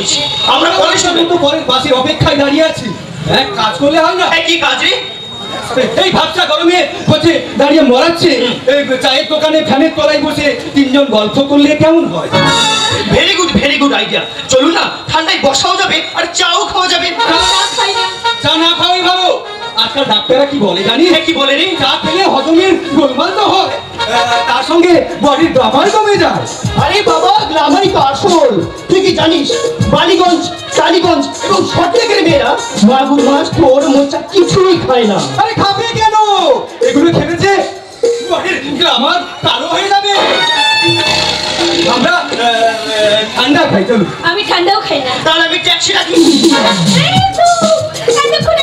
করেছি আমরা কলেজ কিন্তু তো বাসির অপেক্ষায় দাঁড়িয়ে আছি। হ্যাঁ কাজ করলে হয় না? কি কাজ? রে এই ভাবটা গরমে হচ্ছে দাঁড়িয়ে মরাচ্ছে। চায়ের দোকানে ফ্যানের তলায় বসে তিনজন গল্প করলে কেমন হয়? Very good very good idea চলুন না ঠান্ডায় বসাও যাবে আর চাও খাওয়া যাবে। চা না চা না খাওয়াই ভালো। আজকাল ডাক্তাররা কি বলে জানি হ্যাঁ, কি বলে রে? চা খেলে হজমের গোলমাল তো হয়। আহ, তার সঙ্গে বডির গ্রামার কমে যায়। আরে বাবা গ্রামারই তো আসল। তুই কি জানিস? বালিগঞ্জ টালিগঞ্জ এবং সটলেকের মেয়েরা মাগুর মাছ তোর মোচা কিছুই খায় না। আরে খাবে কেন? এগুলো খেলেছে বডির গ্রামার কালো হয়ে যাবে। আমরা ঠান্ডা খাই চলুন আমি ঠান্ডাও খাই না। তাহলে আমি ট্যাক্সি ডাকি এই তো, এতক্ষণ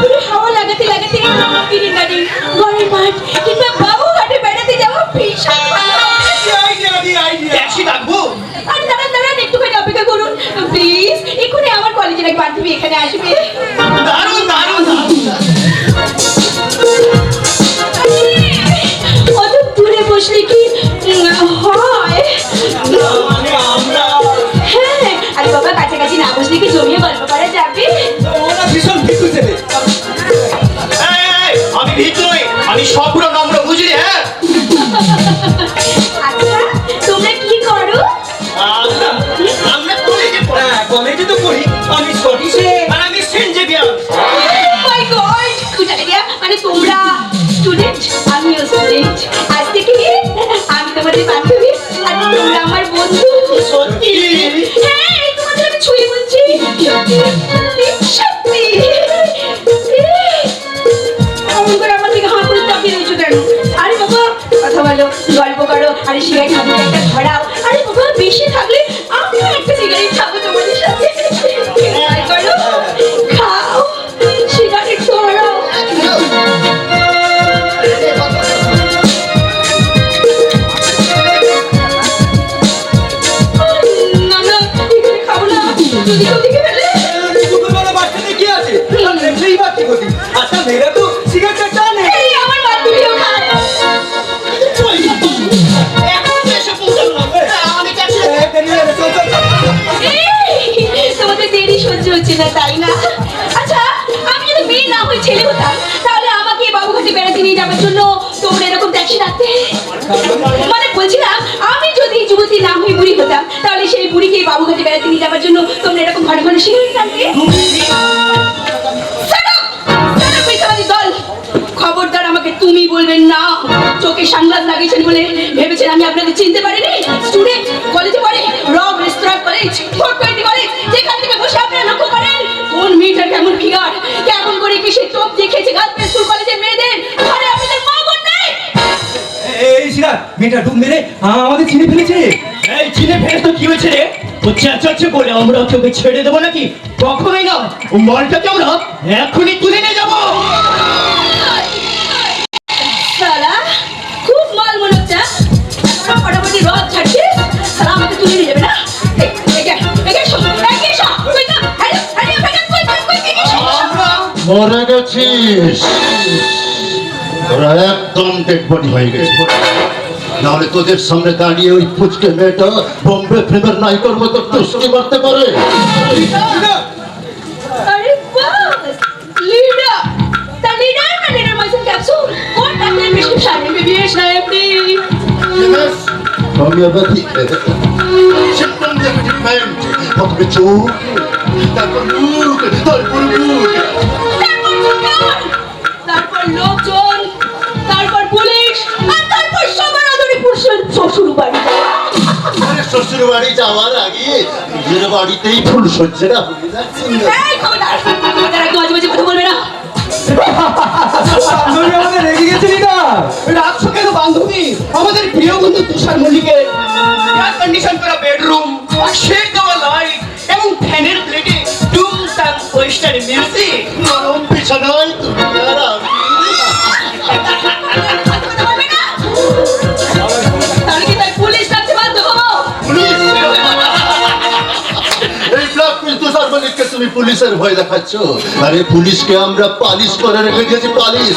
পুরো হাওয়া লাগাতে লাগাতে মাঠ কিংবা বাবুঘাটে বেড়াতে যাওয়া ভীষণ ডাকবো দাঁড়ান দাঁড়ান একটুখানি অপেক্ষা করুন। প্লিজ এক্ষুনি আমার কলেজের এক বান্ধবী এখানে আসবে। সত্যি সত্যি হচ্ছে না, তাই না? আচ্ছা আমি যদি মেয়ে না হয়ে ছেলে হতাম, তাহলে আমাকে বাবুঘাটে বেড়াতে নিয়ে যাওয়ার জন্য তোমরা এরকম ট্যাক্সি রাখতে মানে বলছিলাম, আমি যদি যুবতী না হয়ে বুড়ি হতাম, তাহলে সেই বুড়িকে বাবুঘাটে বেড়াতে নিয়ে যাওয়ার জন্য তোমরা এরকম ঘন ঘন মিথ্যাবাদী দল, খবরদার আমাকে তুমি বলবেন না। চোখে সাংবাদ লাগিয়েছেন বলে ভেবেছেন আমি আপনাদের চিনতে পারিনি? স্টুডেন্ট কলেজে পড়ে রব restaurant college four twenty college মেয়েটার কেমন ফিগার কেমন করে কি সে চোখ দেখিয়েছে গার্লস স্কুল কলেজের মেয়েদের? ঘরে আপনাদের মা বোন নেই! এই সিরা মেয়েটা ডুব মেরে আমাদের চিনে ফেলেছে। এই চিনে ফেলে তো কি হয়েছে রে? চেঁচাচ্ছে বলে আমরা তোকে ছেড়ে দেবো নাকি? কখনোই না ও মালটাকে আমরা এখনই তুলে নিয়ে যাব। সালা খুব মাল মনে হচ্ছে হ্যাঁ? ফটাফটি রথ ছাড়ছে সালা আমাকে তুলে নিয়ে যাবে মরে গেছিস? তোরা একদম বডি হয়ে গেছে নাহলে তোদের সামনে দাঁড়িয়ে ওই পুচকে মেয়েটা বোম্বে ফিল্মের নায়িকার মতো টুস্কি মারতে পারে। আরে বাস, লিডার। শ্বশুর বাড়ি যাওয়ার আগে নিজের বাড়িতেই ফুল সজ্জাটা হয়ে যাচ্ছে কথা বলবে না। বান্ধবী আমাদের রেগে গেছে না রাখছো কেন বান্ধবী। আমাদের প্রিয় বন্ধু তুষার মল্লিকের এয়ার কন্ডিশন করা বেডরুম দেওয়া লাইট এবং ফ্যানের প্লেটে টুমটাম ওয়েস্টার্ন মিউজিক নরম বিছানায় তুমি আর আমি পুলিশের ভয় দেখাচ্ছ? আরে পুলিশকে আমরা পালিশ করে রেখে দিয়েছি পালিশ।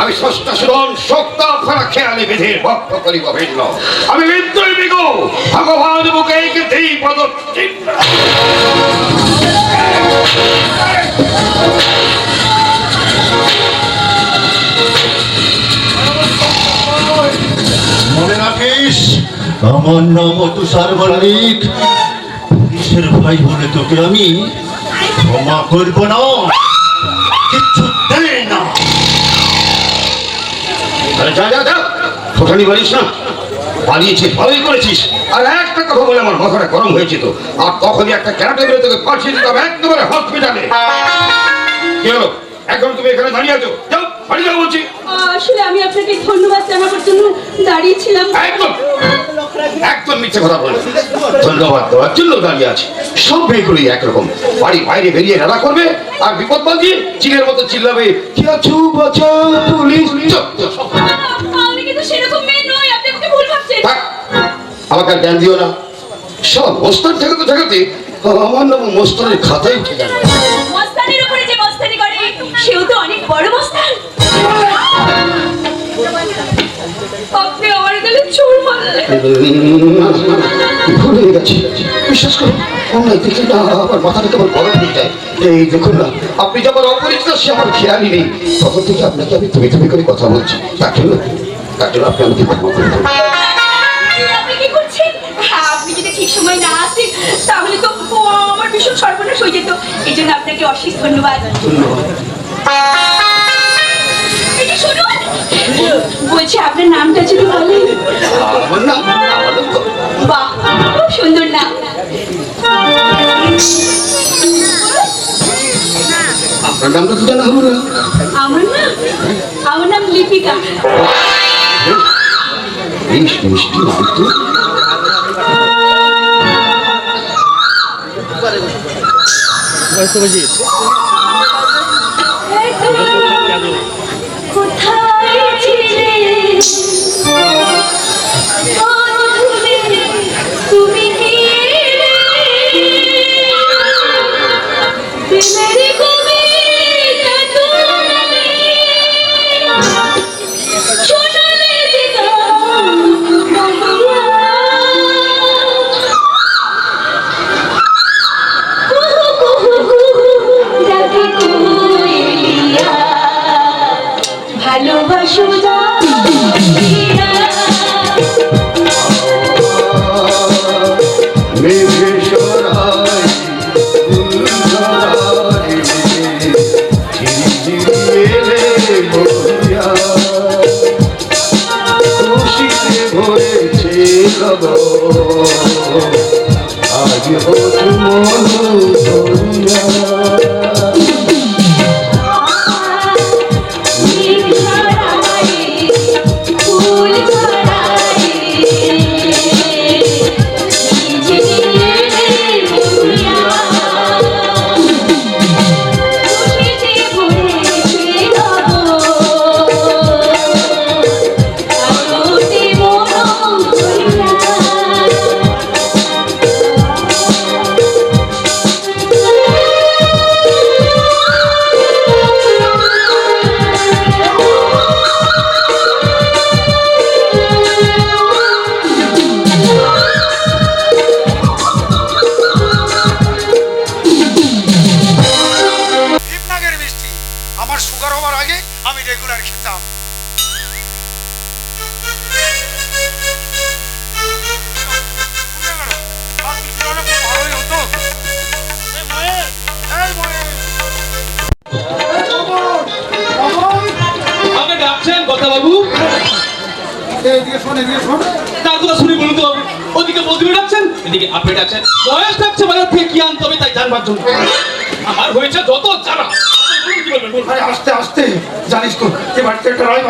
আমি ষষ্ঠ সুদন সপ্ত ফারা খেয়ালি বিধির ভক্ত করিব ভিন্ন। আমি বিদ্রোহী বিগু ভগবান বুকে কৃতি পদ আমার নাম তুষার মল্লিক পুলিশের ভাই বলে তোকে আমি ক্ষমা করব না। করেছিস। আর একটা কথা বলে আমার গরম হয়েছে তো। আর তখনই একটা ক্যারাটে তোকে পাঠিয়ে দিতাম একদমই হসপিটালে কি হলো? এখন তুমি এখানে দাঁড়িয়ে আছো। যাও বাড়ি যাও বলছি। আসলে আমি আপনাকে ধন্যবাদ জানাবার জন্য দাঁড়িয়েছিলাম একদম একদম মিথ্যে কথা বলে ধন্যবাদ দেওয়ার জন্য দাঁড়িয়ে আছে। সব মেয়েগুলোই একরকম। বাড়ি বাইরে বেরিয়ে রাড়া করবে আর বিপদ চিলের মতো চিল্লাবে। কি আছো বাঁচো পুলিশ? চুপ, চুপ, সব। আমি কিন্তু সেরকম মেয়ে নই আপনি আমাকে ভুল ভাবছেন। আমাকে আর জ্ঞান দিও না। সব মোস্তান ঠেকাতে ঠেকাতে আমার নাম মোস্তানের খাতায় উঠে গেল। হয়ে গেছে বিশ্বাস করুন অন্যায় দেখলে না আমার মাথাটা কেমন গরম হয়ে যায় এই দেখুন না আপনি যখন অপরিচিত সে আমার খেয়ালই নেই তখন থেকে আপনাকে আমি তুমি তুমি করে কথা বলছি তার আপনি আমাকে। আপনি যদি ঠিক সময় না আসেন, তাহলে তো আমার ভীষণ এই জন্য আপনাকে অশেষ ধন্যবাদ। এই নামটা তো জানা? না আমার নাম? আমার নাম লিপিকা। বেশ মিষ্টি নাম তো কোথায়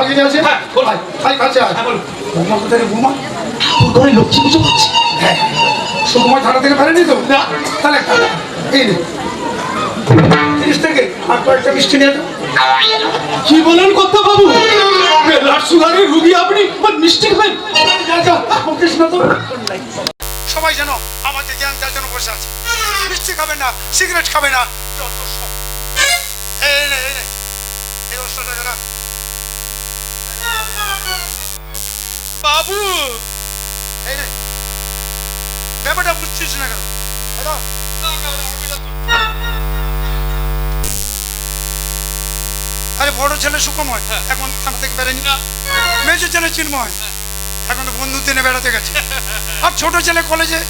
হ্যাঁ, হ্যাঁ, বল। বৌমা কোথায় রে, বৌমা? তোর ঘরে লক্ষ্মী পুজো হচ্ছে সুকুমার থানা থেকে ফেরেনি তো? না। তাহলে এই নে। তিরিশ থেকে আর কয়েকটা মিষ্টি নিয়ে কি বলেন কর্তা বাবু ব্লাড সুগারের রুগী আপনি? মিষ্টি খাবেন? তো। সবাই যেন আমাকে জ্ঞান দেওয়ার জন্য বসে আছে। মিষ্টি খাবে না সিগারেট খাবে না। যত সব। এই নে এই নে। এই ওষুধ টাকা বাবু। ব্যাপারটা বুঝছিস না কেন? আরে বড় ছেলে সুখময় এখন থানা থেকে বেরোয়নি। মেজো ছেলে চিন্ময় এখন তো বন্ধুর দিনে বেড়াতে গেছে। আর ছোট ছেলে কলেজে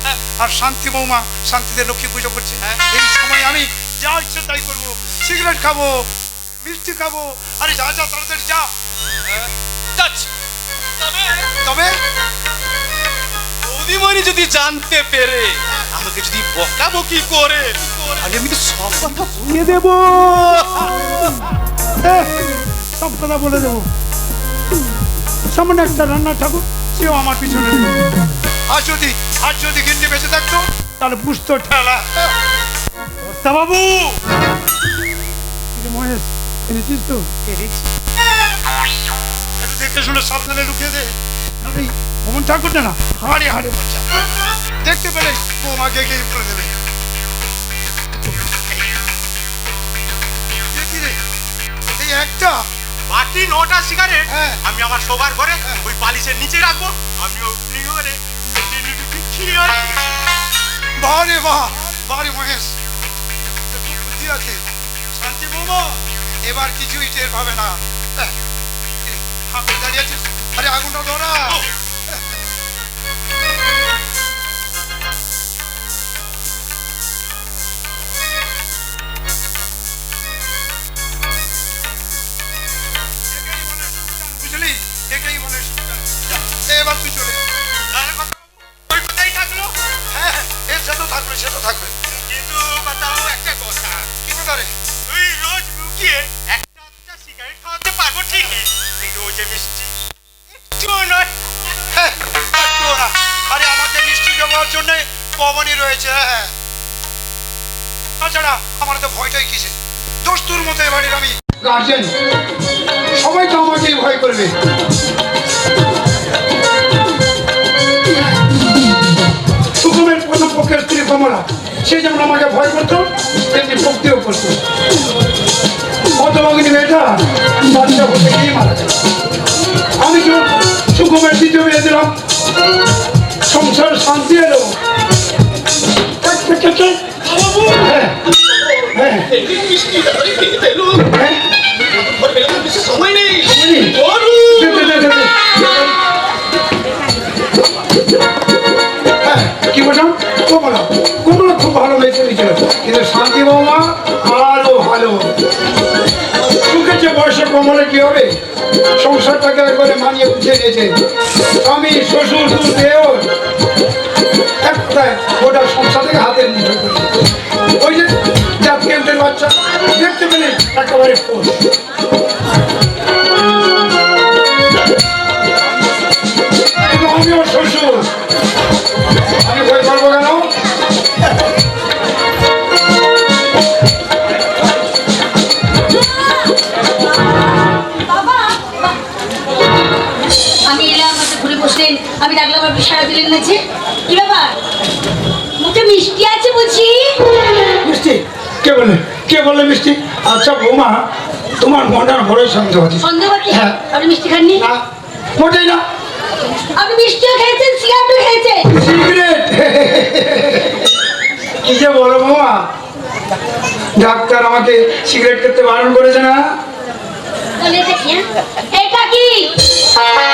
আর শান্তি বৌমা শান্তিতে লক্ষ্মী পুজো করছে। এই সময় আমি যা ইচ্ছে তাই করব। সিগারেট খাব মিষ্টি খাব আরে যা যা তাড়াতাড়ি যা। যাচ্ছি। তবে বৌদিমণি যদি জানতে পেরে আমাকে যদি বকাবকি করে তাহলে আমি তো সব কথা বুঝিয়ে দেবো। সব কথা বলে দেবো। সামনে একটা রান্নার ঠাকুর সেও আমার পিছনে আর যদি আর যদি গিন্নি বেঁচে থাকতো? তাহলে বুঝতো ঠেলা। তা বাবু! মহেশ এনেছিস তো? একটু দেখে শুনে সাবধানে লুকিয়ে দে। নাহলে অমন ঠাকুরটা না হাড়ে হাড়ে বাচ্চা। দেখতে পেলে বৌমাকে গিয়ে করে দেবে এই একটা। বাকি নটা সিগারেট হ্যাঁ। আমি আমার শোবার ঘরে ওই বালিশের নিচে রাখব। আমি ওপেনিং করে বারে বাহ বারে মহেশ। বুদ্ধি আছে? শান্তি বৌমা। এবার কিছুই টের পাবে না। হ্যাঁ, কি রে, হাঁ করে দাঁড়িয়ে আছিস গার্জেন সবাই তো আমাকেই ভয় করবে। সুগমের প্রথম পক্ষের স্ত্রী কমলা, সে যেমন আমাকে ভয় করতো তেমনি ভক্তিও করতো। হতভাগিনী মেয়েটা বাচ্চা হতে গিয়ে মারা যায়। আমি তো সুগমের দ্বিতীয় বিয়ে দিলাম। সংসার শান্তি এলো। কি হবে? সংসারটাকে একবারে মানিয়ে উঠে নিয়েছে। আমি শ্বশুর দেওর একটা গোটা সংসার থেকে হাতের মুঠে ওই যে জাত কেন্দ্রের বাচ্চা, দেখতে পেলে একেবারে কে বলে কে বলে মিষ্টি? আচ্ছা বৌমা তোমার মনটার বড়ই সন্দেহ আছে। সন্দেহ হ্যাঁ। আপনি মিষ্টি খাননি? না মোটেই না। আপনি মিষ্টিও খেয়েছেন সিগারেটও খেয়েছেন। সিগারেট। কি যে বলো বৌমা? ডাক্তার আমাকে সিগারেট খেতে বারণ করেছে না? এটা কি হ্যাঁ?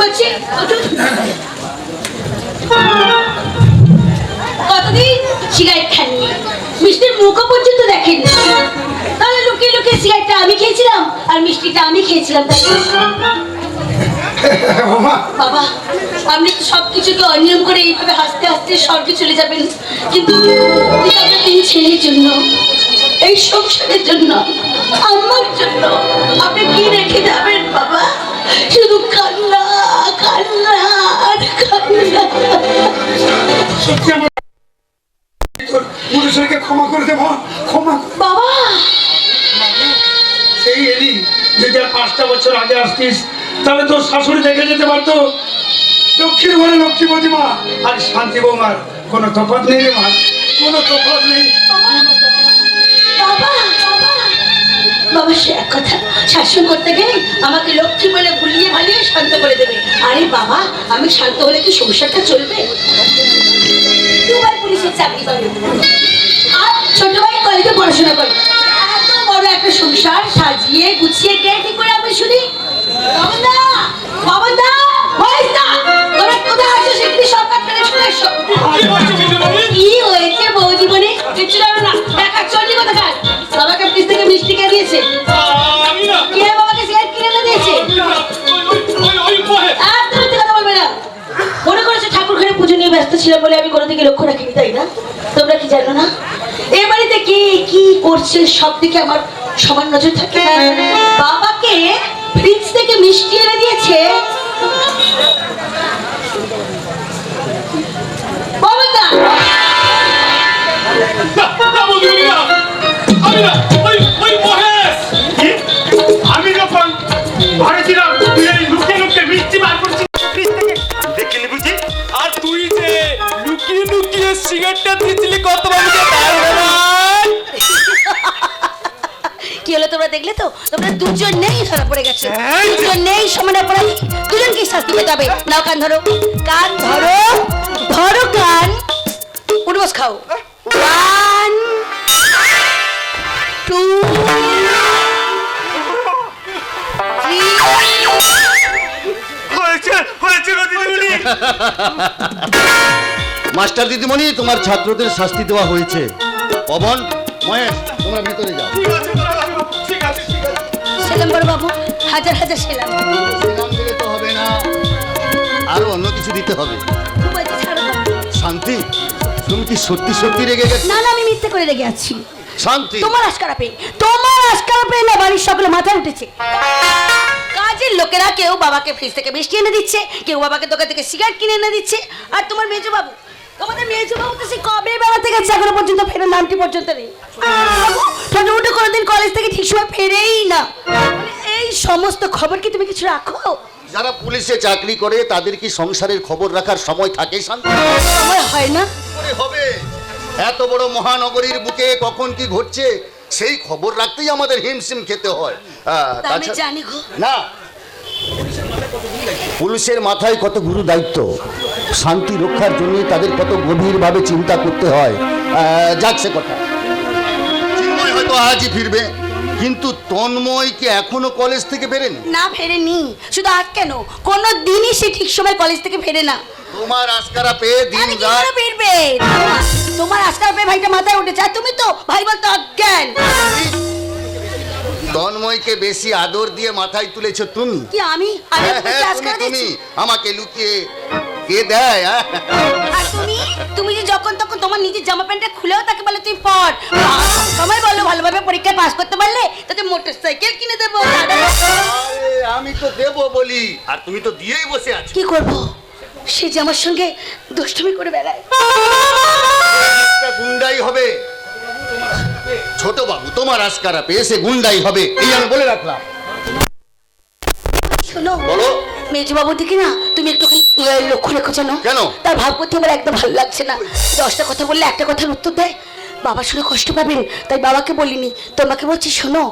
বলছি কতদিন সিগারেট খাননি মিষ্টির মুখও পর্যন্ত দেখেন। তাহলে লুকিয়ে লুকিয়ে সিগারেটটা আমি খেয়েছিলাম আর মিষ্টিটা আমি খেয়েছিলাম তাই তো? বাবা আপনি তো সব কিছুকে অনিয়ম করে এইভাবে হাসতে হাসতে স্বর্গে চলে যাবেন। কিন্তু তিন ছেলের জন্য এই সংসারের জন্য আমার জন্য আপনি কি রেখে যাবেন বাবা? শুধু কান্না পাঁচটা বছর আগে আসতিস তাহলে তোর শাশুড়ি দেখে যেতে পারতো। লক্ষ্মীর ঘরে লক্ষ্মীপতি মা আর শান্তি বৌমার কোনো তফাৎ নেই রে মা। কোনো তফাৎ নেই। বাবা বাবা বাবা। সে এক কথা। শাসন করতে গেলে আমাকে লক্ষ্মী বলে ভুলিয়ে ভালিয়ে শান্ত করে দেবে। আরে বাবা আমি শান্ত হলে কি সংসারটা চলবে? দুবার পুলিশের চাকরি করে আর ছোট ভাই কলেজে পড়াশোনা করে একটা সংসার সাজিয়ে গুছিয়ে কে কি করে আমি শুনি? কোথায় আছো সেখানে সরকার থেকে শুনে দেখা চললি কোথাকার? মিষ্টি কে দিয়েছে? কে দিয়েছে? বলবে না। মনে করেছ ঠাকুর ঘরে পুজো নিয়ে ব্যস্ত ছিলাম বলে আমি কোনো দিকে লক্ষ্য রাখিনি, তাই না? তোমরা কি জানো না? এ কে কি করছে সব দিকে আমার সমান নজর থাকে বাবাকে ফ্রিজ থেকে মিষ্টি এনে দিয়েছে। বাবা দেখলে তো তোমরা দুজন নেই ধরা পড়ে গেছে। দুজন নেই সমানে অপরাধী দুজনকে শাস্তি পেতে হবে। নাও কান ধরো। কান ধরো। ধরো কান। উঠবস খাও। One two three. হয়েছে হয়েছে গো দিদিমণি। মাস্টার দিদিমণি তোমার ছাত্রদের শাস্তি দেওয়া হয়েছে। পবন মহেশ তোমরা ভিতরে যাও। সেলাম বাবু হাজার হাজার সেলাম। তো হবে না। আরও অন্য কিছু দিতে হবে। শান্তি তুমি কি সত্যি সত্যি রেগে গেছো? না না আমি মিথ্যে করে রেগে আছি। শান্তি। তোমার আশকারা পেয়ে তোমার আশকারা পেয়ে না বাড়ির সকলে মাথায় উঠেছে। কাজের লোকেরা কেউ বাবাকে ফ্রিজ থেকে মিষ্টি এনে দিচ্ছে কেউ বাবাকে দোকান থেকে সিগারেট কিনে এনে দিচ্ছে। আর তোমার মেজো বাবু তোমাদের মেজো বাবু তো সে কবে বেড়াতে গেছে এখনও পর্যন্ত ফেরার নামটি পর্যন্ত নেই। ছোট মোটো কোনোদিন কলেজ থেকে ঠিক সময় ফেরেই না। এই সমস্ত খবর কি তুমি কিছু রাখো? যারা পুলিশে চাকরি করে তাদের কি সংসারের খবর রাখার সময় থাকে শান্তি? আমার হয় না। করে হবে। এত বড় মহানগরীর বুকে কখন কি ঘটছে সেই খবর রাখতেই আমাদের হিমশিম খেতে হয়। আহ, তা আমি তাছাড়া- জানি গো। না। পুলিশের মাথায় কত গুরু দায়িত্ব। শান্তি রক্ষার জন্য তাদের কত গভীরভাবে চিন্তা করতে হয়। আহ, যাক সে কথা। চিন্ময় হয়তো আজই ফিরবে। কিন্তু তন্ময় কি এখনও কলেজ থেকে বেরেনি না ফেরেনি। শুধু আজ কেন? কোনো দিনই সে ঠিক সময় কলেজ থেকে ফেরে না। তোমার আজকারা পেয়ে দিন রাত। ফিরবে? তোমার আজকাল পেয়ে ভাইটা মাথায় উঠেছে। আর তুমি তো ভাই বলতে অজ্ঞান। তন্ময়কে বেশি আদর দিয়ে মাথায় তুলেছো তুমি? কি আমি? আমি হ্যাঁ, হ্যাঁ, তুমি তুমি আমাকে লুকিয়ে কে দেয় হ্যাঁ? আর তুমি? তুমি যে যখন তখন তোমার নিজের জামা প্যান্টটা খুলেও তাকে বলে তুই পড় সময় বলো ভালোভাবে পরীক্ষায় পাস করতে পারলে তাতে মোটর সাইকেল কিনে দেবো। আরে, আমি তো দেবো বলি। আর তুমি তো দিয়েই বসে আছো। কি করব? সে যে আমার সঙ্গে দুষ্টুমি করে বেড়ায়। একটা গুন্ডাই হবে। ছোট বাবু তোমার আজকারা পেয়ে সে গুন্ডাই হবে। এই আমি বলে রাখলাম। শোনো। বলো। মেজবাবু দিকে না তুমি আহ, লক্ষ্য রেখো জানো কেন? তার ভাব করতে আমার একদম ভালো লাগছে না। দশটা কথা বললে একটা কথার উত্তর দেয়। বাবা শুনে কষ্ট পাবেন তাই বাবাকে বলিনি। তোমাকে বলছি শোনো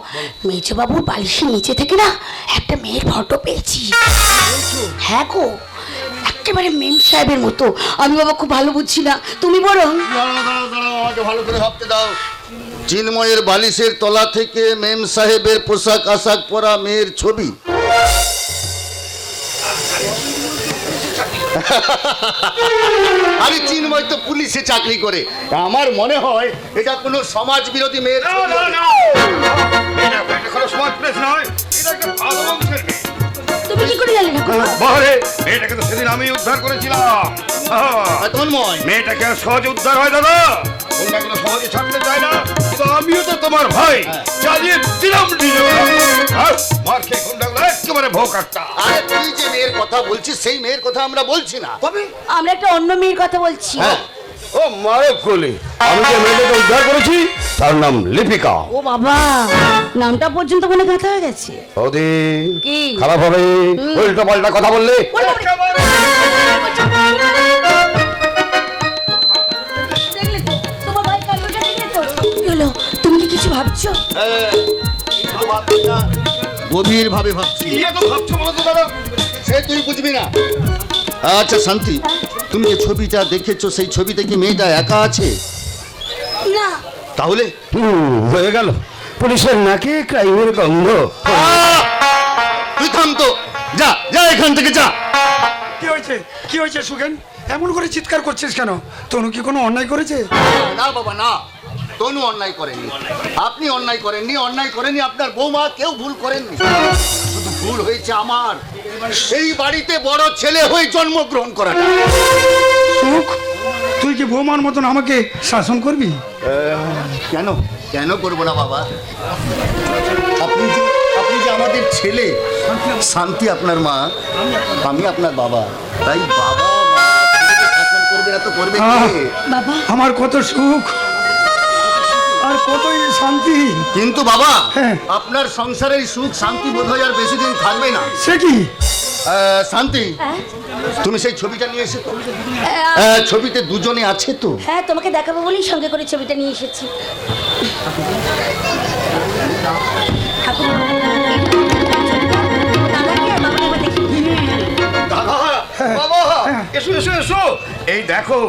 মেজবাবুর বালিশের নিচে থেকে না একটা মেয়ের ফটো পেয়েছি। হ্যাঁ গো একেবারে মেম সাহেবের মতো। আমি বাবা খুব ভালো বুঝছি না। তুমি বরং আমাকে ভালো করে ভাবতে দাও। চিন্ময়ের বালিশের তলা থেকে মেম সাহেবের পোশাক আশাক পরা মেয়ের ছবি। আরে চিনময় তো পুলিশে চাকরি করে। আমার মনে হয় এটা কোনো সমাজ বিরোধী মেয়ের না, ছবি। না, হবে। না। এটা এটা কোনো সমাজ প্রেস নয়। এটা একটা ভালো বংশের মেয়ে। তুমি কি করে জানলে না? মেয়েটাকে তো সেদিন আমি উদ্ধার করেছিলাম। তন্ময়। মেয়েটাকে সহজে উদ্ধার হয় দাদা। কোনো সহজে ছাড়তে চায় না। কিন্তু আমিও তো তোমার ভাই। চালিয়ে দিলাম নিজে মার খেয়ে গুন্ডাগুলো একেবারে ভোগ আরে তুই যে মেয়ের কথা বলছিস সেই মেয়ের কথা আমরা বলছি না। কবে? আমরা একটা অন্য মেয়ের কথা বলছি। হ্যাঁ। ও মারে কোলে। আমি যে মেয়েটাকে উদ্ধার করেছি তার নাম লিপিকা। ও বাবা নামটা পর্যন্ত মনে গাঁথা হয়ে গেছে। ওদি কি? খারাপ হবে। উল্টো পাল্টা কথা বললে। ভাবছ। গভীর ভাবে ভাবছি সে তুই বুঝবি না। আচ্ছা শান্তি তুমি যে ছবিটা দেখেছ সেই ছবিতে কি মেয়েটা একা আছে? না। তাহলে? হুম, হয়ে গেল। পুলিশের নাকি ক্রাইমের গন্ধ। আহ! তুই থাম তো। যা যা এখান থেকে যা। কি হয়েছে? কি হয়েছে সুখেন? এমন করে চিৎকার করছিস কেন? তনু কি কোনো অন্যায় করেছে? না বাবা না। তনু অন্যায় করেননি। আপনি অন্যায় করেননি অন্যায় করেননি আপনার বৌমা কেউ ভুল করেননি। শুধু ভুল হয়েছে আমার। সেই বাড়িতে বড় ছেলে হয়ে জন্মগ্রহণ করাটা। সুখ? তুই কি বৌমার মতন আমাকে শাসন করবি? কেন? কেন করব না বাবা? আপনি যে আপনি যে আমাদের ছেলে শান্তি আপনার মা আমি আপনার বাবা। তাই বাবা মা ছেলেকে শাসন করবে না তো করবে কে? বাবা। আমার কত সুখ? কতই শান্তি। কিন্তু বাবা হ্যাঁ। আপনার সংসারের সুখ শান্তি বোধ হয় আর বেশি দিন থাকবে না। সে কি? আহ, শান্তি তুমি সেই ছবিটা নিয়ে এসে তো আহ, ছবিতে দুজনে আছে তো? হ্যাঁ তোমাকে দেখাবো বলেই সঙ্গে করে ছবিটা নিয়ে এসেছি। বাবা এসো এসো এসো। এই দেখো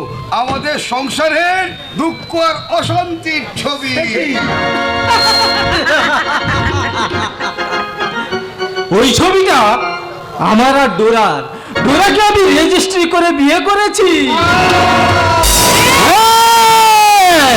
আমাদের সংসারের দুঃখ আর অশান্তির ছবি। ওই ছবিটা আমার আর ডোরার। ডোরাকে আমি রেজিস্ট্রি করে বিয়ে করেছি। হ্যাঁ!